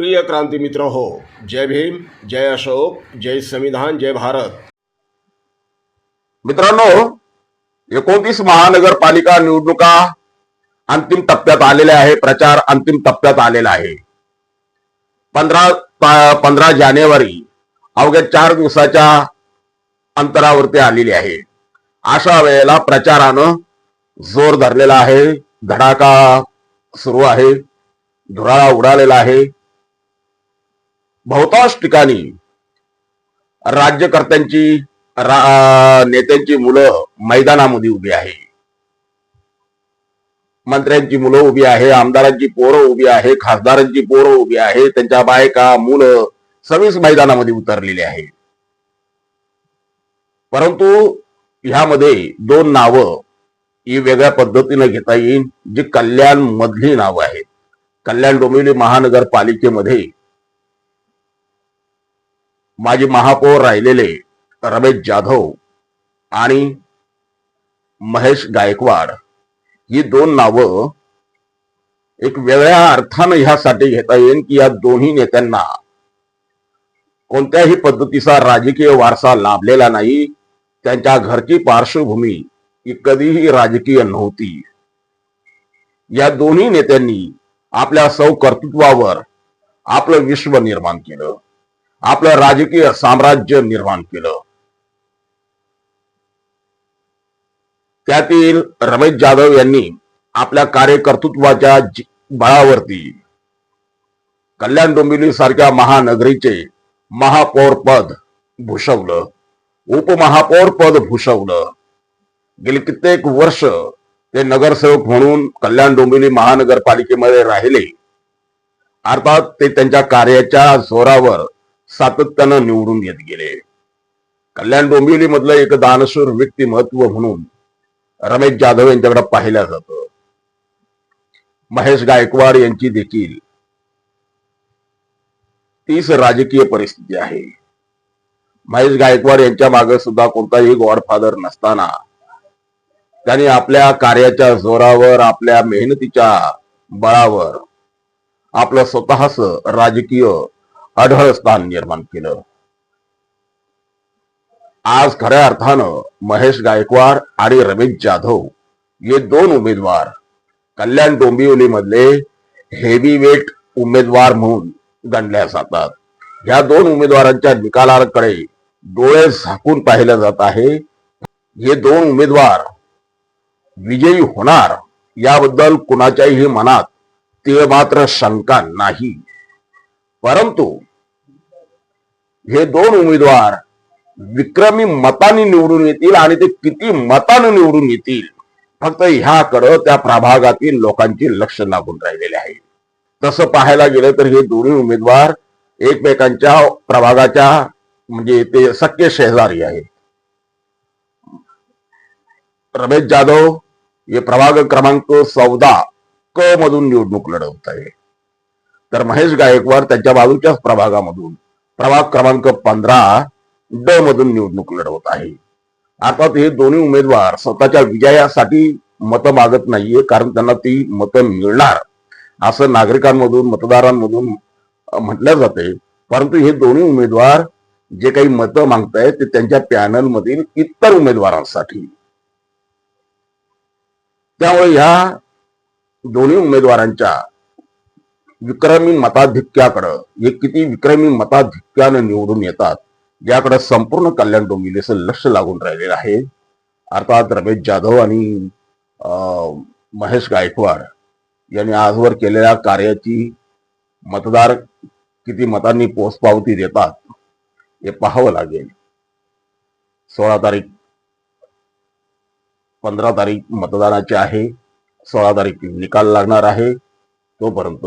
प्रिय क्रांती मित्र हो जय भीम जय अशोक जय संविधान जय भारत. मित्रांनो एकोणतीस महानगरपालिका निवडणुका अंतिम टप्प्यात आलेल्या आहे प्रचार अंतिम टप्प्यात आलेला आहे. पंधरा पंधरा जानेवारी अवघ्या चार दिवसाच्या अंतरावरती आलेली आहे. अशा वेळेला प्रचारानं जोर धरलेला आहे धडाका सुरू आहे धुराळा उडालेला आहे. बहुतांश ठिकाणी राज्यकर्त्यांची रा- नेत्यांची मुलं मैदानामध्ये उभी आहे. मंत्र्यांची मुलं उभी आहे आमदारांची पोरं उभी आहे खासदारांची पोरं उभी आहे त्यांच्या बायका मुलं सगळीच मैदानामध्ये उतरलेली आहे परंतु ह्यामध्ये दोन नावं ही वेगळ्या पद्धतीनं घेता येईल जी कल्याण मधली नावं आहेत. कल्याण डोंबिवली महानगरपालिकेमध्ये माजी महापौर राहिलेले रमेश जाधव आणि महेश गायकवाड ही दोन नावं एक वेगळ्या अर्थानं ह्यासाठी घेता येईल की या दोन्ही नेत्यांना कोणत्याही पद्धतीचा राजकीय वारसा लाभलेला नाही. त्यांच्या घरची पार्श्वभूमी ही कधीही राजकीय नव्हती. या दोन्ही नेत्यांनी आपल्या सौ कर्तृत्वावर आपलं विश्व निर्माण केलं. आपलं राजकीय साम्राज्य निर्माण केलं. त्यातील रमेश जाधव यांनी आपल्या कार्यकर्तृत्वाच्या बळावरती कल्याण डोंबिवली सारख्या महानगरीचे महापौर पद भूषवलं उपमहापौर पद भूषवलं. गेली कित्येक वर्ष ते नगरसेवक म्हणून कल्याण डोंबिवली महानगरपालिकेमध्ये राहिले. अर्थात ते त्यांच्या कार्याच्या जोरावर सातत्यानं निवडून येत गेले. कल्याण डोंबिवली मधलं एक दानशूर व्यक्तिमत्व म्हणून रमेश जाधव यांच्याकडे पाहिलं जातं. महेश गायकवाड यांची देखील तीच राजकीय परिस्थिती आहे. महेश गायकवाड यांच्या मागे सुद्धा कोणताही गॉडफादर नसताना त्यांनी आपल्या कार्याच्या जोरावर आपल्या मेहनतीच्या बळावर आपलं स्वतःच राजकीय अढळ स्थान निर्माण केलं. आज खऱ्या अर्थानं महेश गायकवाड आणि रमेश जाधव हे दोन उमेदवार कल्याण डोंबिवली मधले हेवी वेट उमेदवार म्हणून गणल्या जातात. या दोन उमेदवारांच्या निकालाकडे डोळे झाकून पाहिलं जात आहे. हे दोन उमेदवार विजयी होणार याबद्दल कुणाच्याही मनात ते मात्र शंका नाही. परंतु हे दोन उमेदवार विक्रमी मताने निवडून येतील आणि ते किती मतानं निवडून येतील फक्त ह्याकडं त्या प्रभागातील लोकांचे लक्ष लागून राहिलेले आहे. तसं पाहायला गेलं तर हे दोन्ही उमेदवार एकमेकांच्या प्रभागाच्या म्हणजे ते सख्य शेजारी आहेत. रमेश जाधव हे प्रभाग क्रमांक चौदा क मधून निवडणूक लढवत आहे तर महेश गायकवाड त्यांच्या बाजूच्याच प्रभागामधून प्रभाग क्रमांक पंधरा ड मधून निवडणूक लढवत आहे. अर्थात हे दोन्ही उमेदवार स्वतःच्या विजयासाठी मतं मागत नाहीये कारण त्यांना ती मतं मिळणार असं नागरिकांमधून मतदारांमधून म्हटलं जाते. परंतु हे दोन्ही उमेदवार जे काही मतं मागतायत ते त्यांच्या पॅनल मधील इतर उमेदवारांसाठी. त्यामुळे ह्या दोन्ही उमेदवारांच्या विक्रमी मताधिक्याकडं हे किती विक्रमी मताधिक्यानं निवडून येतात. याकडे संपूर्ण कल्याण डोंबिवलीचं लक्ष लागून राहिलेलं आहे. अर्थात रमेश जाधव आणि अं, महेश गायकवाड यांनी आजवर केलेल्या कार्याची मतदार किती मतांनी पोचपावती देतात हे पाहावं लागेल. सोळा तारीख पंधरा तारीख मतदानाची आहे. सोळा तारीख निकाल लागणार आहे. तोपर्यंत